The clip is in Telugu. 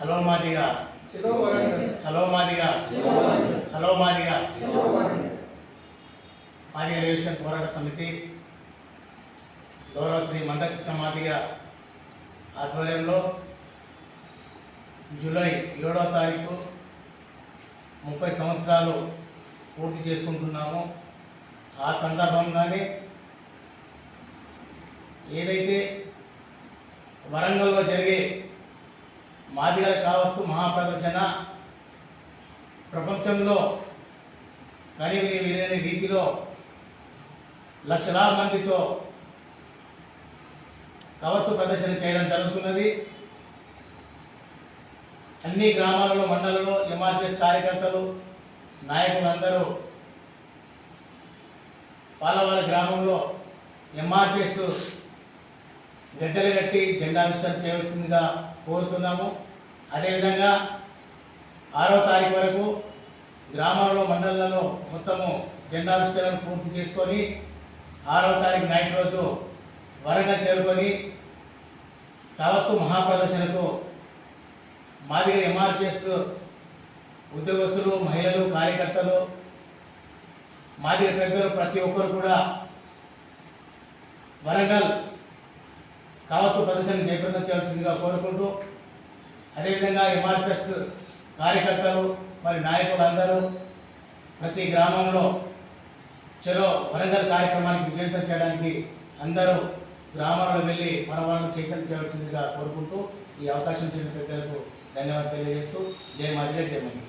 Hello Madiga. Hello Madiga. Hello Madiga. చలో వరంగల్ మాదిగ పోరాట సమితి గౌరవ శ్రీ మందకృష్ణ మాదిగ ఆధ్వర్యంలో జూలై ఏడవ తారీఖు ముప్పై సంవత్సరాలు పూర్తి చేసుకుంటున్నాము. ఆ సందర్భంగానే ఏదైతే వరంగల్లో జరిగే మాదిగల కావత్తు మహాప్రదర్శన ప్రపంచంలో కనివిని విరని రీతిలో లక్షలా మందితో కవత్తు ప్రదర్శన చేయడం జరుగుతున్నది. అన్ని గ్రామాలలో మండలంలో ఎంఆర్పిఎస్ కార్యకర్తలు నాయకులందరూ పాలవాల గ్రామంలో ఎంఆర్పిఎస్ గద్దెలు కట్టి జెండావిష్కరణ చేయవలసిందిగా కోరుతున్నాము. అదేవిధంగా ఆరో తారీఖు వరకు గ్రామాల్లో మండలాల్లో మొత్తము జెండావిష్కరణ పూర్తి చేసుకొని ఆరో తారీఖు నైట్ రోజు వరంగల్ చేరుకొని తవత్తు మహాప్రదర్శనకు మాదిగ ఎంఆర్పిఎస్ ఉద్యోగస్తులు మహిళలు కార్యకర్తలు మాదిగ పెద్దలు ప్రతి ఒక్కరు కూడా వరంగల్ కావత్తు ప్రదర్శన జయప్రదం చేయాల్సిందిగా కోరుకుంటూ అదేవిధంగా ఎంఆర్పిఎస్ కార్యకర్తలు మరి నాయకులు అందరూ ప్రతి గ్రామంలో చెరో వరంగల్ కార్యక్రమానికి విజయంతం చేయడానికి అందరూ గ్రామాల్లో వెళ్ళి మన వాళ్ళని చైతన్యం చేయాల్సిందిగా కోరుకుంటూ ఈ అవకాశం ఇచ్చిన పెద్దలకు ధన్యవాదాలు తెలియజేస్తూ జయ మాదిగా జయ మాదిగా